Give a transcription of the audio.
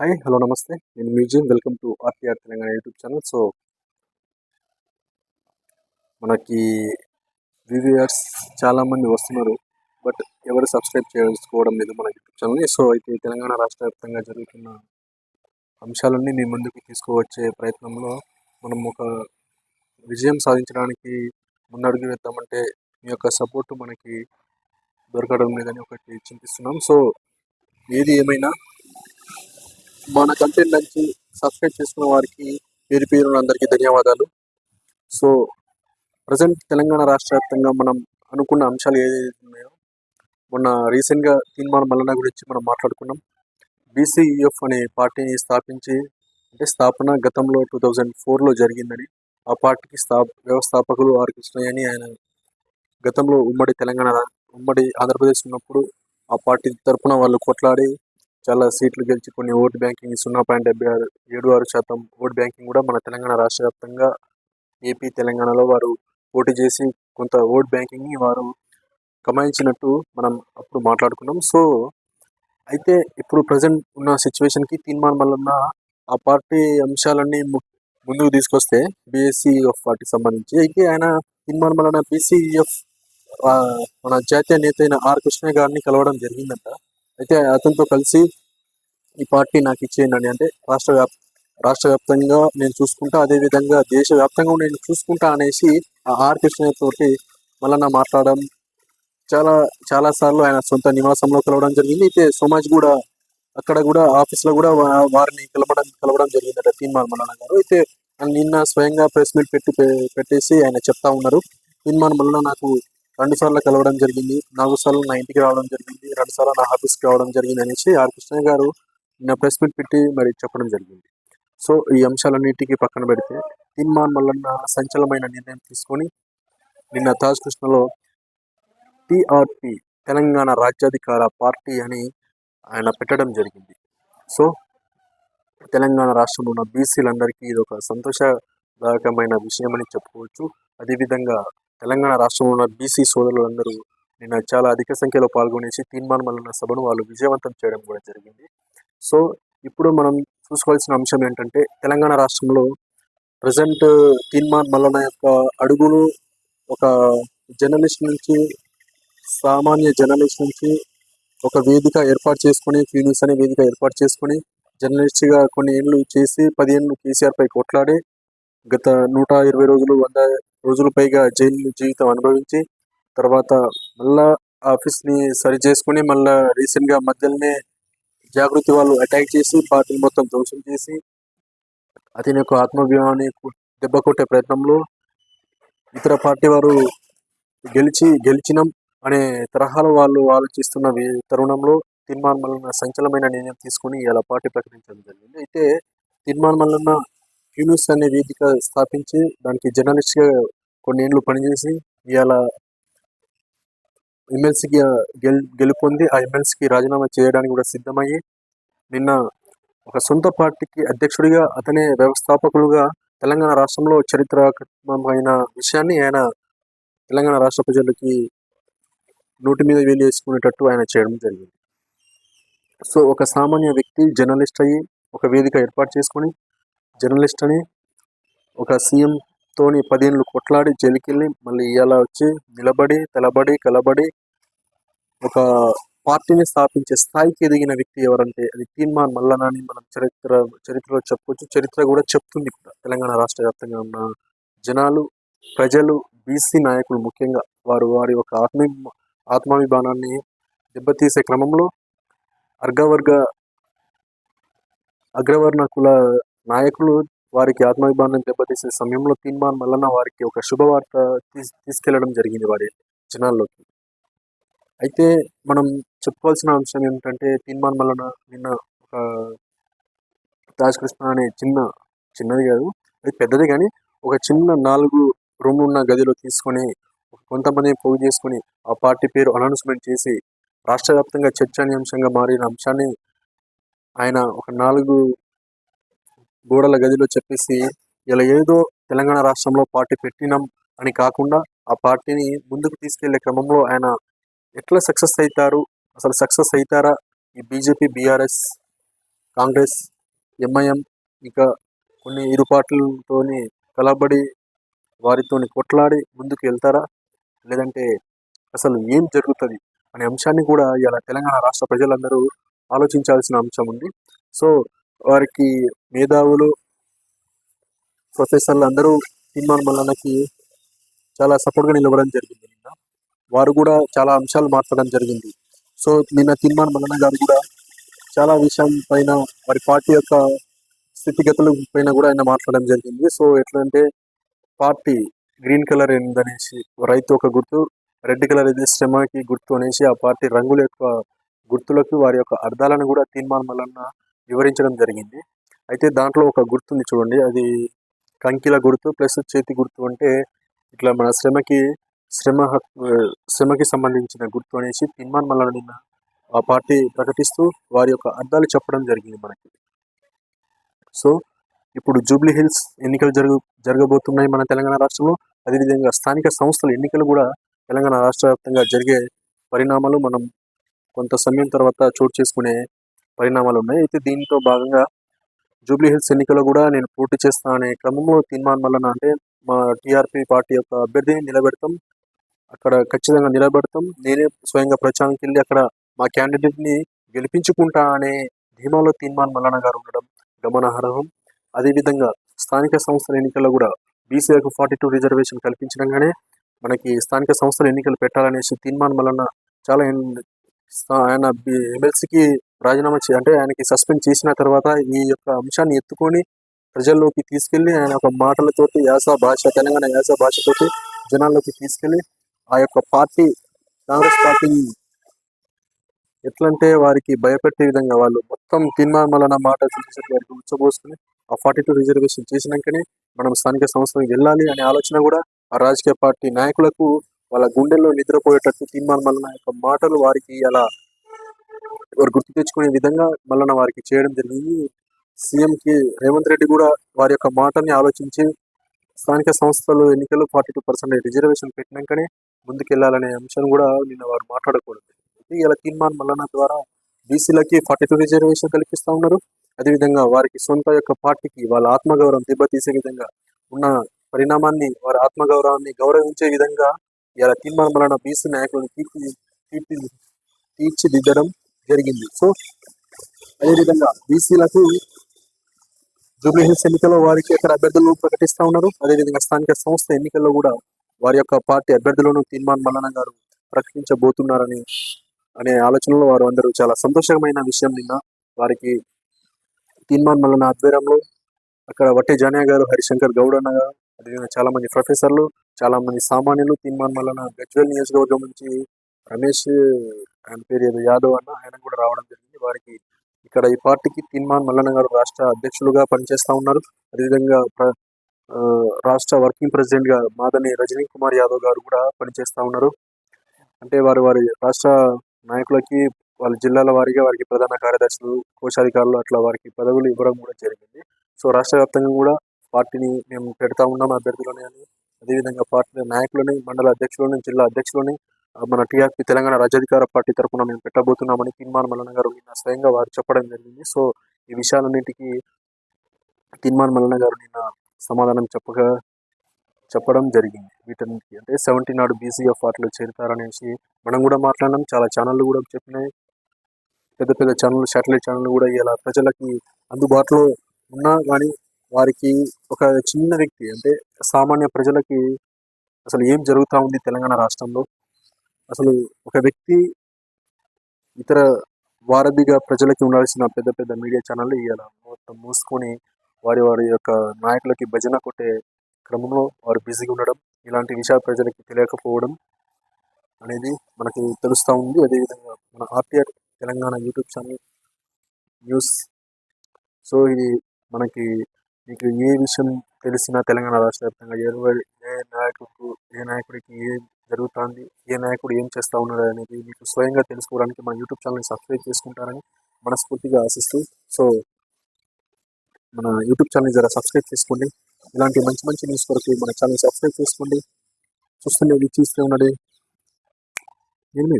Hi hello నమస్తే నేను museum welcome to RTR Telangana YouTube channel so మనకి viewers చాలామంది వస్తున్నారు బట్ ఎవరు సబ్స్క్రైబ్ చేసుకోవడం లేదు మన యూట్యూబ్ ఛానల్ని సో అయితే తెలంగాణ రాష్ట్ర వ్యాప్తంగా జరుగుతున్న అంశాలన్నీ మీ ముందుకు తీసుకువచ్చే ప్రయత్నంలో మనం ఒక విజయం సాధించడానికి ముందడుగు వేద్దామంటే మీ యొక్క సపోర్ట్ మనకి దొరకడం లేదని ఒకటి చింతిస్తున్నాం. సో ఏది ఏమైనా మన కంటెంట్ నుంచి సబ్స్క్రైబ్ చేసుకున్న వారికి పేరు పేరు అందరికీ ధన్యవాదాలు. సో ప్రజెంట్ తెలంగాణ రాష్ట్ర వ్యాప్తంగా మనం అనుకున్న అంశాలు ఏదైతే ఉన్నాయో మొన్న రీసెంట్గా తీర్మానం మల్లన్న గురించి మనం మాట్లాడుకున్నాం. బీసీఈఎఫ్ అనే పార్టీని స్థాపించి అంటే స్థాపన గతంలో టూ థౌజండ్ ఫోర్లో జరిగిందని ఆ పార్టీకి స్థా వ్యవస్థాపకులు ఆర్ కృష్ణయ్యని ఆయన గతంలో ఉమ్మడి తెలంగాణ ఉమ్మడి ఆంధ్రప్రదేశ్ ఉన్నప్పుడు ఆ పార్టీ తరపున వాళ్ళు కొట్లాడి చాలా సీట్లు గెలిచి కొన్ని ఓటు బ్యాంకింగ్ సున్నా పాయింట్ డెబ్బై ఆరు ఏడు ఆరు శాతం ఓటు బ్యాంకింగ్ కూడా మన తెలంగాణ రాష్ట్ర వ్యాప్తంగా ఏపీ తెలంగాణలో వారు పోటీ చేసి కొంత ఓట్ బ్యాంకింగ్ని వారు కమాయించినట్టు మనం అప్పుడు మాట్లాడుకున్నాం. సో అయితే ఇప్పుడు ప్రజెంట్ ఉన్న సిచ్యువేషన్కి తీర్మానం వలన ఆ పార్టీ అంశాలన్నీ ముందుకు తీసుకొస్తే బీఎస్సీఎఫ్ పార్టీకి సంబంధించి అయితే ఆయన తీర్మానం వలన బీసీఎఫ్ మన జాతీయ నేత అయిన ఆర్ కృష్ణ గారిని కలవడం జరిగిందంట. అయితే అతనితో కలిసి ఈ పార్టీ నాకు ఇచ్చేయండి అంటే రాష్ట్ర వ్యాప్ రాష్ట్ర వ్యాప్తంగా నేను చూసుకుంటా అదే విధంగా దేశ వ్యాప్తంగా నేను చూసుకుంటా అనేసి ఆ ఆర్ కృష్ణ మాట్లాడడం చాలా చాలా సార్లు ఆయన సొంత నివాసంలో కలవడం జరిగింది. అయితే సోమాజ్ కూడా అక్కడ కూడా ఆఫీస్లో కూడా వారిని కలవడం కలవడం జరిగిందట తీన్మాన్ మల్లన్న గారు. అయితే నిన్న స్వయంగా ప్రెస్ మీట్ పెట్టి పెట్టేసి ఆయన చెప్తా ఉన్నారు. తీన్మాన్ మల్లన్న నాకు రెండు సార్లు కలవడం జరిగింది నాలుగు సార్లు నా ఇంటికి రావడం జరిగింది రెండు సార్లు నా ఆఫీస్కి రావడం జరిగింది అనేసి ఆర్ కృష్ణ గారు నిన్న ప్రెస్ మీట్ పెట్టి మరి చెప్పడం జరిగింది. సో ఈ అంశాలన్నిటికీ పక్కన పెడితే తిమ్మాన్ మల్లన్న సంచలనమైన నిర్ణయం తీసుకొని నిన్న తాజ్ కృష్ణలో టిఆర్పి తెలంగాణ రాజ్యాధికార పార్టీ అని ఆయన పెట్టడం జరిగింది. సో తెలంగాణ రాష్ట్రంలో ఉన్న బీసీలందరికీ ఇది ఒక సంతోషదాయకమైన విషయం అని చెప్పుకోవచ్చు. అదేవిధంగా తెలంగాణ రాష్ట్రంలో ఉన్న బీసీ సోదరులందరూ నిన్న చాలా అధిక సంఖ్యలో పాల్గొనేసి తీర్మానం మల్లన్న సభను వాళ్ళు విజయవంతం చేయడం కూడా జరిగింది. సో ఇప్పుడు మనం చూసుకోవాల్సిన అంశం ఏంటంటే తెలంగాణ రాష్ట్రంలో ప్రజెంట్ తీర్మాన్ మల్లన్న యొక్క అడుగులు ఒక జర్నలిస్ట్ నుంచి సామాన్య జర్నలిస్ట్ నుంచి ఒక వేదిక ఏర్పాటు చేసుకుని క్యూ న్యూస్ అనే వేదిక ఏర్పాటు చేసుకుని జర్నలిస్ట్గా కొన్ని ఏళ్ళు చేసి పది కేసీఆర్పై కొట్లాడి గత నూట ఇరవై రోజులు వంద రోజుల పైగా జైలు జీవితం అనుభవించి తర్వాత మళ్ళా ఆఫీస్ని సరి చేసుకుని మళ్ళా రీసెంట్గా మధ్యలోనే జాగృతి వాళ్ళు అటాక్ చేసి పార్టీని మొత్తం ధ్వంసం చేసి అతని యొక్క ఆత్మాభిమానాన్ని దెబ్బ కొట్టే ప్రయత్నంలో ఇతర పార్టీ వారు గెలిచి గెలిచినాం అనే తరహాలో వాళ్ళు ఆలోచిస్తున్న తరుణంలో తీర్మాన్ మల్లన్న సంచలమైన నిర్ణయం తీసుకుని ఇలా పార్టీ ప్రకటించడం జరిగింది. అయితే తీర్మాన్ మల్లన్న యూనిస్ అనే వేదిక స్థాపించి దానికి జర్నలిస్ట్గా కొన్ని ఏళ్ళు పనిచేసి ఇవాళ ఎమ్మెల్సీకి గెల్ గెలుపొంది ఆ ఎమ్మెల్సీకి రాజీనామా చేయడానికి కూడా సిద్ధమయ్యి నిన్న ఒక సొంత పార్టీకి అధ్యక్షుడిగా అతనే వ్యవస్థాపకులుగా తెలంగాణ రాష్ట్రంలో చరిత్రాత్మకమైన విషయాన్ని ఆయన తెలంగాణ రాష్ట్ర ప్రజలకి నోటి మీద వేలు వేసుకునేటట్టు ఆయన చేయడం జరిగింది. సో ఒక సామాన్య వ్యక్తి జర్నలిస్ట్ అయ్యి ఒక వేదిక ఏర్పాటు చేసుకొని జర్నలిస్ట్ అని ఒక సీఎంతోని పదేళ్ళు కొట్లాడి జైలుకెళ్ళి మళ్ళీ ఇవాళ వచ్చి నిలబడి తెలబడి కలబడి ఒక పార్టీని స్థాపించే స్థాయికి ఎదిగిన వ్యక్తి ఎవరంటే అది తీర్మాన్ మల్లనాని అని మనం చరిత్ర చరిత్రలో చెప్పుకోవచ్చు చరిత్ర కూడా చెప్తుంది కూడా. తెలంగాణ రాష్ట్ర వ్యాప్తంగా ఉన్న జనాలు ప్రజలు బీసీ నాయకులు ముఖ్యంగా వారు వారి యొక్క ఆత్మీ ఆత్మాభిమానాన్ని దెబ్బతీసే క్రమంలో అర్గవర్గ అగ్రవర్ణ కుల నాయకులు వారికి ఆత్మాభిమానం దెబ్బతీసే సమయంలో తీర్మాన్ మల్లన్న వారికి ఒక శుభవార్త తీస్ తీసుకెళ్ళడం జరిగింది వారి జనాల్లోకి. అయితే మనం చెప్పుకోవాల్సిన అంశం ఏమిటంటే తీర్మాన్ మల్లన్న నిన్న ఒక రాజ్ కృష్ణ అనే చిన్న చిన్నది కాదు అది పెద్దది కానీ ఒక చిన్న నాలుగు రూమ్ ఉన్న గదిలో తీసుకొని కొంతమంది పోగు చేసుకొని ఆ పార్టీ పేరు అనౌన్స్మెంట్ చేసి రాష్ట్ర వ్యాప్తంగా చర్చనీయాంశంగా మారిన అంశాన్ని ఆయన ఒక నాలుగు గోడల గదిలో చెప్పేసి ఇలా ఏదో తెలంగాణ రాష్ట్రంలో పార్టీ పెట్టినాం అని కాకుండా ఆ పార్టీని ముందుకు తీసుకెళ్ళే క్రమంలో ఆయన ఎట్లా సక్సెస్ అవుతారు అసలు సక్సెస్ అవుతారా ఈ బీజేపీ బీఆర్ఎస్ కాంగ్రెస్ ఎంఐఎం ఇంకా కొన్ని ఇరు పార్టీలతోని కలబడి వారితోని కొట్లాడి ముందుకు వెళ్తారా? లేదంటే అసలు ఏం జరుగుతుంది? అనే అంశాన్ని కూడా ఇలా తెలంగాణ రాష్ట్ర ప్రజలందరూ ఆలోచించాల్సిన అంశం ఉంది. సో వారికి మేధావులు ప్రొఫెసర్లు అందరూ తీర్మాన్ మల్లన్నకి చాలా సపోర్ట్గా నిలవడం జరిగింది నిన్న. వారు కూడా చాలా అంశాలు మాట్లాడడం జరిగింది. సో నిన్న తీర్మాన్ మల్లన్న గారు కూడా చాలా విషయం పైన వారి పార్టీ యొక్క స్థితిగతుల పైన కూడా ఆయన మాట్లాడడం జరిగింది. సో ఎట్లా అంటే పార్టీ గ్రీన్ కలర్ ఏందనేసి రైతు ఒక గుర్తు రెడ్ కలర్ ఇది శ్రమకి గుర్తు అనేసి ఆ పార్టీ రంగుల యొక్క గుర్తులకు వారి యొక్క అర్థాలను కూడా తీర్మాన్ మల్లన్న వివరించడం జరిగింది. అయితే దాంట్లో ఒక గుర్తుంది చూడండి. అది కంకిల గుర్తు ప్లస్ చేతి గుర్తు అంటే ఇట్లా మన శ్రమకి శ్రమ శ్రమకి సంబంధించిన గుర్తు అనేసి తిమ్మాన్ మల్లన్న నిన్న ఆ పార్టీ ప్రకటిస్తూ వారి యొక్క అర్థాలు చెప్పడం జరిగింది మనకి. సో ఇప్పుడు జూబ్లీ హిల్స్ ఎన్నికలు జరుగు జరగబోతున్నాయి మన తెలంగాణ రాష్ట్రంలో. అదేవిధంగా స్థానిక సంస్థల ఎన్నికలు కూడా తెలంగాణ రాష్ట్ర వ్యాప్తంగా జరిగే పరిణామాలు మనం కొంత సమయం తర్వాత చోటు చేసుకునే పరిణామాలు ఉన్నాయి అయితే దీంతో భాగంగా జూబ్లీ హిల్స్ ఎన్నికలు కూడా నేను పోటీ చేస్తాను అనే క్రమంలో తీర్మానం వలన అంటే మా టీఆర్పీ పార్టీ యొక్క అభ్యర్థిని నిలబెడతాం. అక్కడ ఖచ్చితంగా నిలబెడతాం. నేనే స్వయంగా ప్రచారానికి వెళ్ళి అక్కడ మా క్యాండిడేట్ని గెలిపించుకుంటా అనే ధీమాలో తీర్మాన్ మల్లన్న గారు ఉండడం గమనార్హం. అదేవిధంగా స్థానిక సంస్థల ఎన్నికల్లో కూడా బీసీలకు ఫార్టీ టూ రిజర్వేషన్ కల్పించడంగానే మనకి స్థానిక సంస్థల ఎన్నికలు పెట్టాలనేసి తీర్మాన్ మల్లన్న చాలా ఆయన ఎమ్మెల్సీకి రాజీనామా చే అంటే ఆయనకి సస్పెండ్ చేసిన తర్వాత ఈ యొక్క అంశాన్ని ఎత్తుకొని ప్రజల్లోకి తీసుకెళ్ళి ఆయన యొక్క మాటలతోటి యాస భాష తెలంగాణ యాస భాషతోటి జనాల్లోకి తీసుకెళ్ళి ఆ యొక్క పార్టీ కాంగ్రెస్ పార్టీని ఎట్లంటే వారికి భయపెట్టే విధంగా వాళ్ళు మొత్తం తీర్మానం మాట చూసేసరికి వారికి ఉచ్చబోసుకుని ఆ ఫార్టీ టూ రిజర్వేషన్ చేసినాకనే మనం స్థానిక సంస్థలకు వెళ్ళాలి అనే ఆలోచన కూడా ఆ రాజకీయ పార్టీ నాయకులకు వాళ్ళ గుండెల్లో నిద్రపోయేటట్టు తీర్మానం యొక్క మాటలు వారికి అలా వారు గుర్తు తెచ్చుకునే విధంగా మల్లన వారికి చేయడం జరిగింది. సీఎంకి రేవంత్ రెడ్డి కూడా వారి యొక్క మాటని ఆలోచించి స్థానిక సంస్థలు ఎన్నికలు ఫార్టీ టూ పర్సెంట్ రిజర్వేషన్ పెట్టినాకనే ముందుకెళ్ళాలనే అంశం కూడా నిన్న వారు మాట్లాడకూడదు అయితే ఇలా తీర్మాన్ మల్లన ద్వారా బీసీలకి ఫార్టీ టూ రిజర్వేషన్ కల్పిస్తా ఉన్నారు. అదేవిధంగా వారికి సొంత యొక్క పార్టీకి వాళ్ళ ఆత్మగౌరవం దెబ్బతీసే విధంగా ఉన్న పరిణామాన్ని వారి ఆత్మగౌరవాన్ని గౌరవించే విధంగా ఇలా తీర్మానం వలన బీసీ నాయకులను తీర్చి తీర్చి తీర్చిదిద్దడం జరిగింది. సో అదేవిధంగా బీసీలకు జూబ్లీ హిల్స్ ఎన్నికల్లో వారికి అక్కడ అభ్యర్థులను ప్రకటిస్తా ఉన్నారు. అదేవిధంగా స్థానిక సంస్థ ఎన్నికల్లో కూడా వారి యొక్క పార్టీ అభ్యర్థులను తీర్మాన్ మల్లన గారు ప్రకటించబోతున్నారని అనే ఆలోచనలో వారు అందరూ చాలా సంతోషమైన విషయం నిన్న వారికి తీర్మాన్ మల్లన ఆధ్వర్యంలో అక్కడ వట్టే జానియా గారు హరిశంకర్ గౌడ్ అన్న గారు అదేవిధంగా చాలా మంది ప్రొఫెసర్లు చాలా మంది సామాన్యులు తీర్మాన్ మల్లన గజ్వేల్ నియోజకవర్గం నుంచి రమేష్ ఆయన పేరు ఏదో యాదవ్ అన్న ఆయన కూడా రావడం జరిగింది. వారికి ఇక్కడ ఈ పార్టీకి తిన్మాన్ మల్లన్న గారు రాష్ట్ర అధ్యక్షులుగా పనిచేస్తూ ఉన్నారు. అదేవిధంగా రాష్ట్ర వర్కింగ్ ప్రెసిడెంట్గా మాదని రజనీ కుమార్ యాదవ్ గారు కూడా పనిచేస్తా ఉన్నారు. అంటే వారు వారి రాష్ట్ర నాయకులకి వాళ్ళ జిల్లాల వారిగా వారికి ప్రధాన కార్యదర్శులు కోశాధికారులు అట్లా వారికి పదవులు ఇవ్వడం కూడా జరిగింది. సో రాష్ట్ర వ్యాప్తంగా కూడా పార్టీని మేము పెడతా ఉన్నాం అభ్యర్థులని అని. అదేవిధంగా పార్టీ నాయకులని మండల అధ్యక్షులని జిల్లా అధ్యక్షులని మన టీఆర్పీ తెలంగాణ రాజ్యాధికార పార్టీ తరఫున మేము పెట్టబోతున్నామని తిన్మాన్ మల్లన్న గారు నిన్న స్వయంగా వారు చెప్పడం జరిగింది. సో ఈ విషయాలన్నింటికి తిన్మాన్ మల్లన్న గారు నిన్న సమాధానం చెప్పగా చెప్పడం జరిగింది. వీటన్నిటికి అంటే సెవెంటీ నాడు బీసీఎఫ్ వాటిలో చేరుతారనేసి మనం కూడా మాట్లాడినాం చాలా ఛానళ్ళు కూడా చెప్పినాయి. పెద్ద పెద్ద ఛానల్ శాటిలైట్ ఛానల్ కూడా ఇలా ప్రజలకి అందుబాటులో ఉన్నా కానీ వారికి ఒక చిన్న వ్యక్తి అంటే సామాన్య ప్రజలకి అసలు ఏం జరుగుతూ ఉంది తెలంగాణ రాష్ట్రంలో? అసలు ఒక వ్యక్తి ఇతర వారధిగా ప్రజలకి ఉండాల్సిన పెద్ద పెద్ద మీడియా ఛానళ్ళు ఇలా మొత్తం మూసుకొని వారి వారి యొక్క నాయకులకి భజన కొట్టే క్రమంలో వారు బిజీగా ఉండడం ఇలాంటి విషయాలు ప్రజలకి తెలియకపోవడం అనేది మనకి తెలుస్తూ ఉంది. అదేవిధంగా మన RTR Telangana YouTube channel news. So ఇది మనకి మీకు ఏ విషయం తెలిసిన తెలంగాణ రాష్ట్ర వ్యాప్తంగా ఎవరి ఏ నాయకుడికి ఏ నాయకుడికి ఏం జరుగుతుంది ఏ నాయకుడు ఏం చేస్తూ ఉన్నాడు అనేది మీకు స్వయంగా తెలుసుకోవడానికి మన యూట్యూబ్ ఛానల్ని సబ్స్క్రైబ్ చేసుకుంటారని మనస్ఫూర్తిగా ఆశిస్తూ సో మన యూట్యూబ్ ఛానల్ని జర సబ్స్క్రైబ్ చేసుకోండి. ఇలాంటి మంచి మంచి న్యూస్ కొరకు మన ఛానల్ సబ్స్క్రైబ్ చేసుకోండి. చూస్తుండే వీక్షిస్తూ ఉన్నది నేను